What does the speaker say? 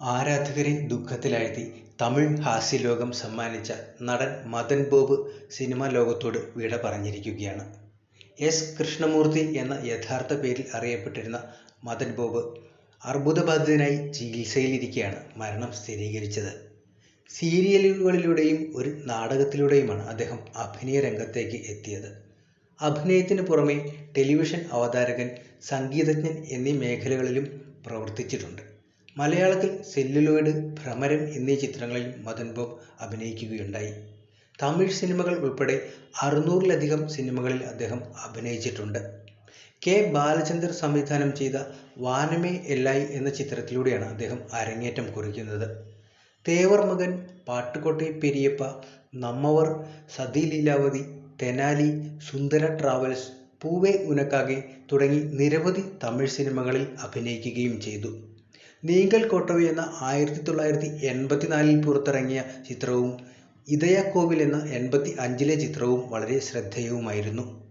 ആരാധകരെ ദുഃഖത്തിലാഴ്ത്തി തമിഴ് ഹാസ്യലോകം സമ്മാനിച്ച നടൻ മദൻ ബോബ് സിനിമാ ലോകത്തോട് വിട പറഞ്ഞിരിക്കുകയാണ്. എസ്. കൃഷ്ണമൂർത്തി എന്ന യഥാർത്ഥ പേരിൽ അറിയപ്പെട്ടിരുന്ന മദൻ ബോബ് അർബുദബാധിതനായി ചികിത്സയിലിരിക്കെയാണ് മരണം സ്ഥിരീകരിച്ചത്. സീരിയലുകളിലൂടെയും ഒരു നാടകത്തിലൂടെയുമാണ് അദ്ദേഹം അഭിനയ രംഗത്തേക്ക് എത്തിയത്. അഭിനയത്തിന് പുറമെ ടെലിവിഷൻ അവതാരകൻ, സംഗീതജ്ഞൻ എന്നീ മേഖലകളിലും പ്രവർത്തിച്ചിട്ടുണ്ട്. മലയാളത്തിൽ സെല്ലുലോയിഡ്, ഭ്രമരം എന്നീ ചിത്രങ്ങളിൽ മദൻ ബോബ് അഭിനയിക്കുകയുണ്ടായി. തമിഴ് സിനിമകൾ ഉൾപ്പെടെ അറുനൂറിലധികം സിനിമകളിൽ അദ്ദേഹം അഭിനയിച്ചിട്ടുണ്ട്. കെ. ബാലചന്ദർ സംവിധാനം ചെയ്ത വാനമേ എല്ലായി എന്ന ചിത്രത്തിലൂടെയാണ് അദ്ദേഹം അരങ്ങേറ്റം കുറിക്കുന്നത്. തേവർ മകൻ, പാട്ടുകോട്ടെ പെരിയപ്പ, നമ്മവർ, സതി ലീലാവതി, തെനാലി, സുന്ദര ട്രാവൽസ്, പൂവേ ഉനക്കാകെ തുടങ്ങി നിരവധി തമിഴ് സിനിമകളിൽ അഭിനയിക്കുകയും ചെയ്തു. നീങ്കൽ കോട്ടവി എന്ന ആയിരത്തി തൊള്ളായിരത്തി എൺപത്തിനാലിൽ പുറത്തിറങ്ങിയ ചിത്രവും ഇതയ കോവിൽ എന്ന എൺപത്തി അഞ്ചിലെ ചിത്രവും വളരെ ശ്രദ്ധേയവുമായിരുന്നു.